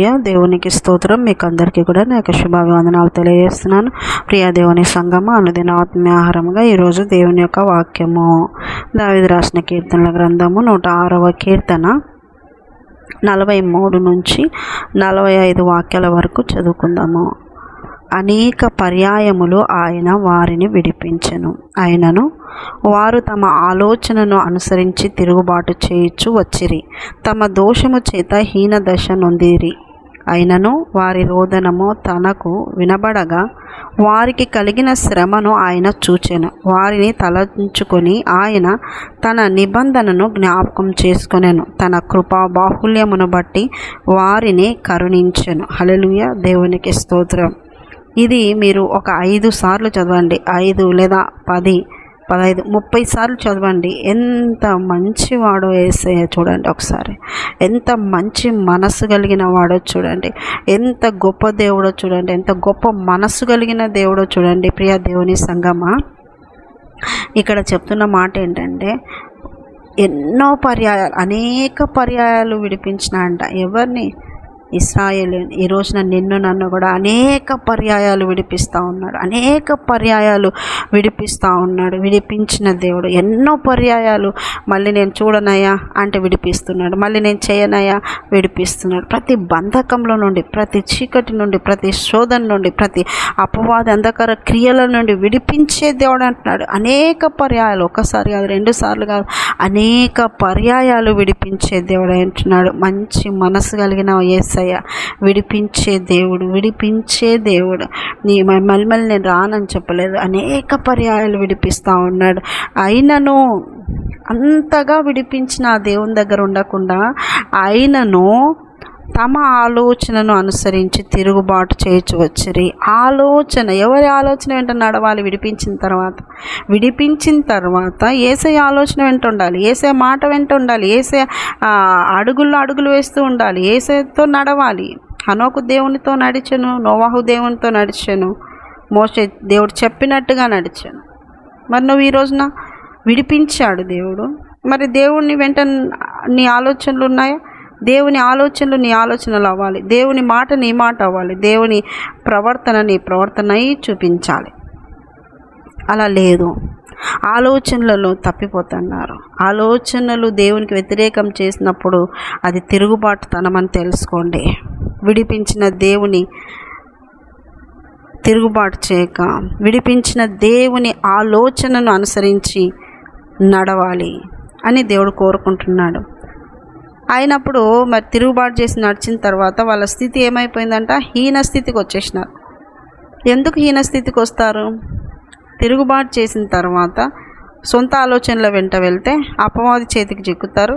హలలుయ దేవునికి స్తోత్రం. మీకు అందరికీ కూడా నా యొక్క శుభాభివందనాలు తెలియజేస్తున్నాను. ప్రియా దేవుని సంగమ అనుదిన ఆత్మీయాహారముగా ఈరోజు దేవుని యొక్క వాక్యము. దావిది రాసిన కీర్తనల గ్రంథము నూట ఆరవ కీర్తన నలభై మూడు నుంచి నలభై ఐదు వాక్యాల వరకు చదువుకుందాము. అనేక పర్యాయములు ఆయన వారిని విడిపించెను. ఆయనను వారు తమ ఆలోచనను అనుసరించి తిరుగుబాటు చేయుచు వచ్చిరి. తమ దోషము చేత హీన దశ నొందిరి. అయినను వారి రోదనము తనకు వినబడగా వారికి కలిగిన శ్రమను ఆయన చూచెను. వారిని తలంచుకొని ఆయన తన నిబంధనను జ్ఞాపకం చేసుకునేను. తన కృపా బాహుల్యమును బట్టి వారిని కరుణించెను. హలలుయ దేవునికి స్తోత్రం. ఇది మీరు ఒక ఐదు సార్లు చదవండి. ఐదు లేదా పది పదహైదు ముప్పై సార్లు చదవండి. ఎంత మంచివాడో వేసే చూడండి ఒకసారి. ఎంత మంచి మనసు కలిగిన వాడో చూడండి. ఎంత గొప్ప దేవుడో చూడండి. ఎంత గొప్ప మనసు కలిగిన దేవుడో చూడండి. ప్రియ దేవుని సంగమా ఇక్కడ చెప్తున్న మాట ఏంటంటే ఎన్నో పర్యాయాలు అనేక పర్యాయాలు విడిపించిన అంట ఎవరిని? ఇస్రాయేల్ ఈ రోజున నిన్ను నన్ను కూడా అనేక పర్యాయాలు విడిపిస్తూ ఉన్నాడు. అనేక పర్యాయాలు విడిపిస్తూ ఉన్నాడు. విడిపించిన దేవుడు. ఎన్నో పర్యాయాలు మళ్ళీ నేను చూడనయ్యా అంటే విడిపిస్తున్నాడు. మళ్ళీ నేను చేయనయ్యా విడిపిస్తున్నాడు. ప్రతి బంధకంలో నుండి ప్రతి చీకటి నుండి ప్రతి శోధన నుండి ప్రతి అపవాద అంధకార క్రియల నుండి విడిపించే దేవుడు అంటున్నాడు. అనేక పర్యాయాలు ఒకసారి కాదు రెండు సార్లు కాదు అనేక పర్యాయాలు విడిపించే దేవుడు అంటున్నాడు. మంచి మనసు కలిగిన ఏసయ్య. విడిపించే దేవుడు విడిపించే దేవుడు. నీ మళ్ళీ మళ్ళీ నేను రానని చెప్పలేదు. అనేక పర్యాయాలు విడిపిస్తూ ఉన్నాడు. అయినను అంతగా విడిపించిన ఆ దేవుని దగ్గర ఉండకుండా అయినను తమ ఆలోచనను అనుసరించి తిరుగుబాటు చేయొచ్చు వచ్చిరి. ఆలోచన ఎవరి ఆలోచన వెంట నడవాలి విడిపించిన తర్వాత విడిపించిన తర్వాత ఏసే ఆలోచన వెంట ఉండాలి ఏసే మాట వెంట ఉండాలి ఏసే అడుగుల్లో అడుగులు వేస్తూ ఉండాలి ఏసేతో నడవాలి. హనోకు దేవునితో నడిచాను నోవాహు దేవునితో నడిచాను మోసే దేవుడు చెప్పినట్టుగా నడిచాను మరి నువ్వు ఈ రోజున విడిపించాడు దేవుడు. మరి దేవుణ్ణి వెంట నీ ఆలోచనలు ఉన్నాయా? దేవుని ఆలోచనలు నీ ఆలోచనలు అవ్వాలి. దేవుని మాట నీ మాట అవ్వాలి. దేవుని ప్రవర్తన నీ ప్రవర్తన అయి చూపించాలి. అలా లేదు. ఆలోచనలలో తప్పిపోతున్నారు. ఆలోచనలు దేవునికి వ్యతిరేకం చేసినప్పుడు అది తిరుగుబాటుతనమని తెలుసుకోండి. విడిపించిన దేవుని తిరుగుబాటు చేయక విడిపించిన దేవుని ఆలోచనను అనుసరించి నడవాలి అని దేవుడు కోరుకుంటున్నాడు. అయినప్పుడు మరి తిరుగుబాటు చేసి నడిచిన తర్వాత వాళ్ళ స్థితి ఏమైపోయిందంట? హీన స్థితికి వచ్చేసినారు. ఎందుకు హీన స్థితికి వస్తారు? తిరుగుబాటు చేసిన తర్వాత సొంత ఆలోచనల వెంట వెళ్తే అపవాది చేతికి చిక్కుతారు.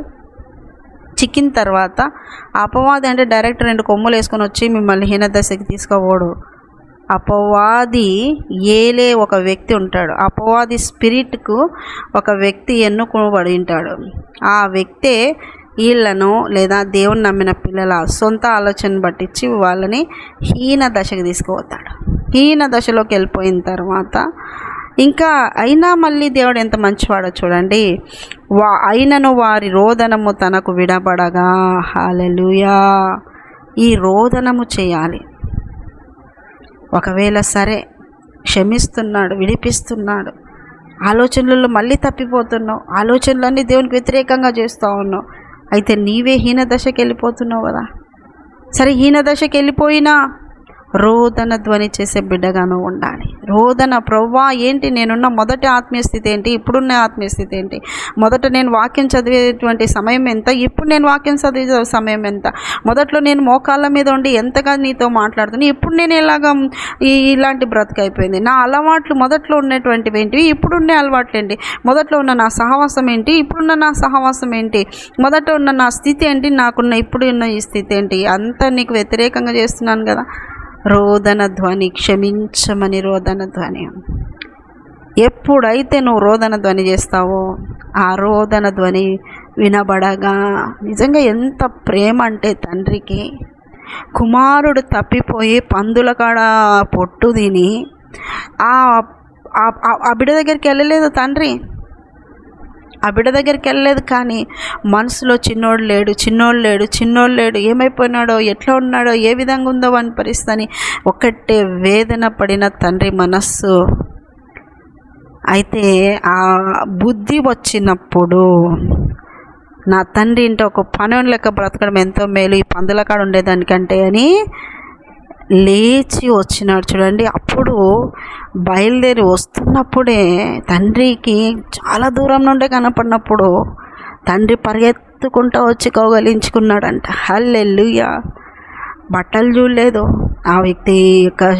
చిక్కిన తర్వాత అపవాది అంటే డైరెక్ట్ రెండు కొమ్ములు వేసుకొని వచ్చి మిమ్మల్ని హీన దశకి తీసుకోపోడు. అపవాది ఏలే ఒక వ్యక్తి ఉంటాడు. అపవాది స్పిరిట్కు ఒక వ్యక్తి ఎన్నుకోబడి ఉంటాడు. ఆ వ్యక్తే వీళ్ళను లేదా దేవుని నమ్మిన పిల్లల సొంత ఆలోచన పట్టించి వాళ్ళని హీన దశకు తీసుకుపోతాడు. హీన దశలోకి వెళ్ళిపోయిన తర్వాత ఇంకా అయినా మళ్ళీ దేవుడు ఎంత మంచివాడో చూడండి. వా అయినను వారి రోదనము తనకు విడబడగా హాలెలుయా ఈ రోదనము చేయాలి. ఒకవేళ సరే క్షమిస్తున్నాడు విడిపిస్తున్నాడు ఆలోచనలలో మళ్ళీ తప్పిపోతున్నావు ఆలోచనలన్నీ దేవునికి వ్యతిరేకంగా చేస్తూ ఉన్నావు అయితే నీవే హీన దశకి వెళ్ళిపోతున్నావు కదా. సరే హీన దశకి వెళ్ళిపోయినా రోదన ధ్వని చేసే బిడ్డగాను ఉండాలి. రోదన ప్రవ్వా ఏంటి నేనున్న మొదటి ఆత్మీయ స్థితి ఏంటి? ఇప్పుడున్న ఆత్మీయ స్థితి ఏంటి? మొదట నేను వాక్యం చదివేటువంటి సమయం ఎంత? ఇప్పుడు నేను వాక్యం చదివే సమయం ఎంత? మొదట్లో నేను మోకాళ్ళ మీద ఉండి ఎంతగా నీతో మాట్లాడుతున్నా? ఇప్పుడు నేను ఎలాగ ఇలాంటి బ్రతకైపోయింది నా అలవాట్లు మొదట్లో ఉన్నటువంటివి ఏంటివి ఇప్పుడున్నే అలవాట్లు ఏంటి? మొదట్లో ఉన్న నా సహవాసం ఏంటి? ఇప్పుడున్న నా సహవాసం ఏంటి? మొదట ఉన్న నా స్థితి ఏంటి? నాకున్న ఇప్పుడున్న ఈ స్థితి ఏంటి? అంతా నీకు వ్యతిరేకంగా చేస్తున్నాను కదా. రోదన ధ్వని క్షమించమని రోదన ధ్వని ఎప్పుడైతే నువ్వు రోదన ధ్వని చేస్తావో ఆ రోదన ధ్వని వినబడగా నిజంగా ఎంత ప్రేమ అంటే తండ్రికి. కుమారుడు తప్పిపోయి పందుల కాడ పొట్టు తిని ఆ బిడ్డ దగ్గరికి వెళ్ళలేదు తండ్రి. ఆ బిడ్డ దగ్గరికి వెళ్ళలేదు కానీ మనసులో చిన్నోడు లేడు చిన్నోడు లేడు చిన్నోడు లేడు ఏమైపోయినాడో ఎట్లా ఉన్నాడో ఏ విధంగా ఉందో అని పరిస్థితి ఒక్కటే వేదన పడిన తండ్రి మనస్సు. అయితే ఆ బుద్ధి వచ్చినప్పుడు నా తండ్రి ఇంట ఒక పని లెక్క బ్రతకడం ఎంతో మేలు ఈ పందుల కాడ ఉండేదానికంటే అని లేచి వచ్చినాడు. చూడండి అప్పుడు బయలుదేరి వస్తున్నప్పుడే తండ్రికి చాలా దూరం నుండే కనపడినప్పుడు తండ్రి పరిగెత్తుకుంటూ వచ్చి కౌగలించుకున్నాడంట. హల్లెల్లుయా బట్టలు చూడలేదు. ఆ వ్యక్తి యొక్క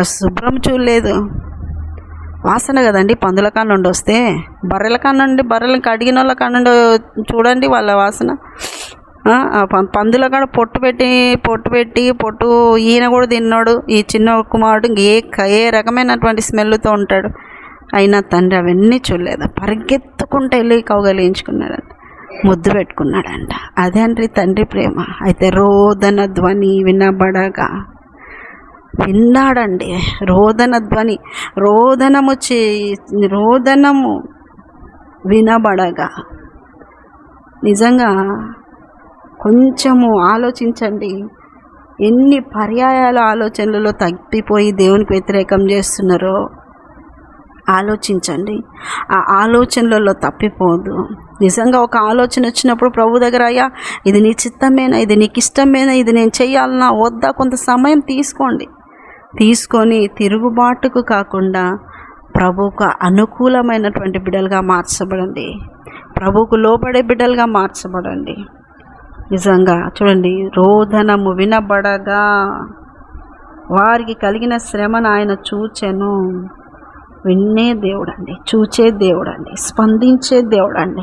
శుభ్రం చూడలేదు. వాసన కదండి పందుల కానుండి వస్తే. బర్రెల కానుండి నుండి కడిగిన వాళ్ళ కానుండి చూడండి వాళ్ళ వాసన. పందుల కాడ పొట్టు పెట్టి పొట్టు పెట్టి పొట్టు ఈయన కూడా తిన్నాడు. ఈ చిన్న కుమారుడు ఏ ఏ రకమైనటువంటి స్మెల్తో ఉంటాడు. అయినా తండ్రి అవన్నీ చూడలేదు? పరిగెత్తుకుంటే వెళ్ళి కౌగలించుకున్నాడంట. ముద్దు పెట్టుకున్నాడంట. అదే అండి తండ్రి ప్రేమ. అయితే రోదన ధ్వని వినబడగా విన్నాడండి. రోదన ధ్వని రోదనము చే రోదనము వినబడగా. నిజంగా కొంచెము ఆలోచించండి. ఎన్ని పర్యాయాల ఆలోచనలలో తగ్గిపోయి దేవునికి వ్యతిరేకం చేస్తున్నారో ఆలోచించండి. ఆ ఆలోచనలలో తప్పిపోదు. నిజంగా ఒక ఆలోచన వచ్చినప్పుడు ప్రభు దగ్గర అయ్యా ఇది నీ చిత్తమేనా? ఇది నీకు ఇష్టమేనా? ఇది నేను చేయాలన్నా వద్దా? కొంత సమయం తీసుకోండి. తీసుకొని తిరుగుబాటుకు కాకుండా ప్రభుకు అనుకూలమైనటువంటి బిడ్డలుగా మార్చబడండి. ప్రభుకు లోబడే బిడ్డలుగా మార్చబడండి. నిజంగా. చూడండి రోదనము వినబడగా వారికి కలిగిన శ్రమను ఆయన చూచెను. విన్నే దేవుడండి చూచే దేవుడండి స్పందించే దేవుడండి.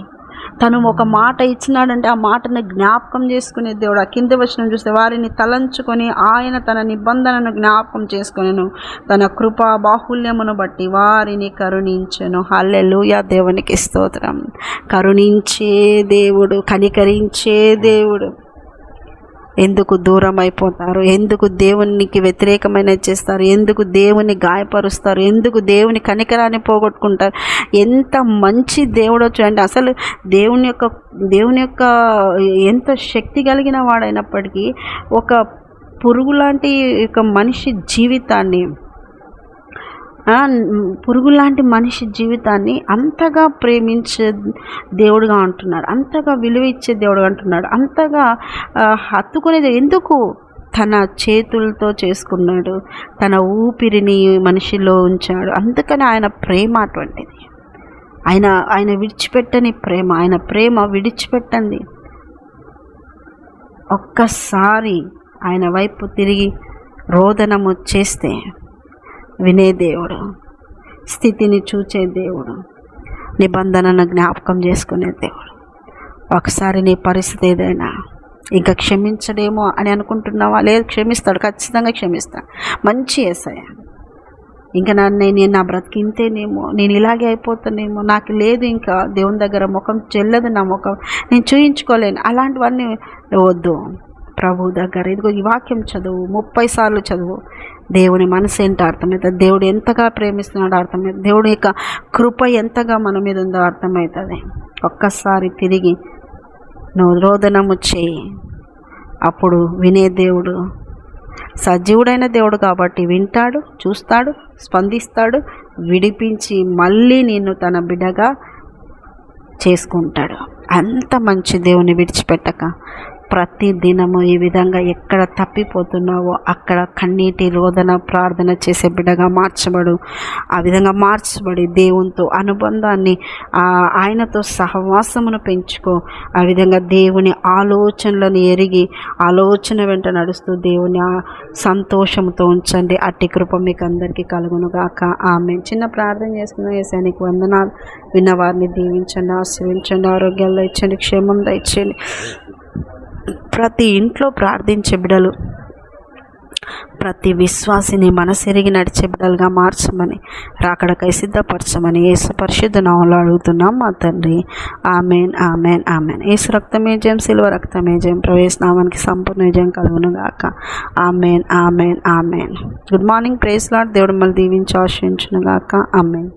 తను ఒక మాట ఇచ్చినాడంటే ఆ మాటను జ్ఞాపకం చేసుకునే దేవుడు. ఆ కింద వచ్చిన చూస్తే వారిని తలంచుకొని ఆయన తన నిబంధనను జ్ఞాపకం చేసుకునేను. తన కృపా బాహుల్యమును బట్టి వారిని కరుణించను. హల్లెలుయా. దేవునికి స్తోత్రం. కరుణించే దేవుడు కనికరించే దేవుడు. ఎందుకు దూరం అయిపోతారు ఎందుకు దేవునికి వ్యతిరేకమైన చేస్తారు? ఎందుకు దేవుని గాయపరుస్తారు? ఎందుకు దేవుని కనికరాన్ని పోగొట్టుకుంటారు? ఎంత మంచి దేవుడు చూడండి. అసలు దేవుని యొక్క దేవుని యొక్క ఎంత శక్తి కలిగిన వాడైనప్పటికీ ఒక పురుగు లాంటి ఒక మనిషి జీవితాన్ని పురుగు లాంటి మనిషి జీవితాన్ని అంతగా ప్రేమించే దేవుడుగా అంటున్నాడు. అంతగా విలువ ఇచ్చే దేవుడు అంటున్నాడు. అంతగా హత్తుకునేది ఎందుకు? తన చేతులతో చేసుకున్నాడు. తన ఊపిరిని మనిషిలో ఉంచాడు. అందుకని ఆయన ప్రేమ అటువంటిది. ఆయన ఆయన విడిచిపెట్టని ప్రేమ ఆయన ప్రేమ విడిచిపెట్టండి ఒక్కసారి ఆయన వైపు తిరిగి రోదనము చేస్తే వినే దేవుడు. స్థితిని చూచే దేవుడు. నిబంధనను జ్ఞాపకం చేసుకునే దేవుడు. ఒకసారి నీ పరిస్థితి ఏదైనా ఇంకా క్షమించడేమో అని అనుకుంటున్నావా? లేదు క్షమిస్తాడు ఖచ్చితంగా క్షమిస్తాడు మంచి ఏసయ ఇంకా నన్ను నేను నా బ్రతికింతేనేమో నేను ఇలాగే అయిపోతానేమో నాకు లేదు ఇంకా దేవుని దగ్గర ముఖం చెల్లదు నా ముఖం నేను చూయించుకోలేను. అలాంటివన్నీ వద్దు. ప్రభు దగ్గర. ఇదిగో ఈ వాక్యం చదువు. ముప్పై సార్లు చదువు. దేవుని మనసు ఏంటో అర్థమవుతుంది దేవుడు ఎంతగా ప్రేమిస్తున్నాడో అర్థమవుతుంది దేవుడి యొక్క కృప ఎంతగా మన మీద ఉందో అర్థమవుతుంది ఒక్కసారి తిరిగి నువ్వు రోదనము చేయి. అప్పుడు వినే దేవుడు. సజీవుడైన దేవుడు కాబట్టి వింటాడు చూస్తాడు స్పందిస్తాడు విడిపించి మళ్ళీ నిన్ను తన బిడ్డగా చేసుకుంటాడు. అంత మంచి దేవుని విడిచిపెట్టక ప్రతి దినము ఈ విధంగా ఎక్కడ తప్పిపోతున్నావో అక్కడ కన్నీటి రోదన ప్రార్థన చేసే బిడ్డగా మార్చబడు. ఆ విధంగా మార్చబడి దేవునితో అనుబంధాన్ని ఆయనతో సహవాసమును పెంచుకో. ఆ విధంగా దేవుని ఆలోచనలను ఎరిగి ఆలోచన వెంట నడుస్తూ దేవుని సంతోషంతో ఉంచండి. అట్టి కృప మీకు అందరికీ కలుగునుగాక. ఆమె చిన్న ప్రార్థన చేసుకున్న ఏసానికి వందనాలు. విన్నవారిని దీవించండి ఆశ్రయించండి ఆరోగ్యాలు ఇచ్చండి క్షేమం దయచేయండి. ప్రతి ఇంట్లో ప్రార్థించే బిడలు ప్రతి విశ్వాసిని మనసెరిగి నడిచే బిడ్డలుగా మార్చమని రాకడకై సిద్ధపరచమని ఏసు పరిశుద్ధ నామంలో అడుగుతున్నాం. మా తండ్రి ఆమెన్ ఆమెన్ ఆమెన్. ఏసు రక్తమేజయం సిల్వ రక్తమేజయం ప్రవేశనామానికి సంపూర్ణ విజయం కలుగును గాక. Amen amen amen. Good morning praise lord దేవుడు మళ్ళీ దీవించి ఆశ్రయించును గాక. ఆమెన్.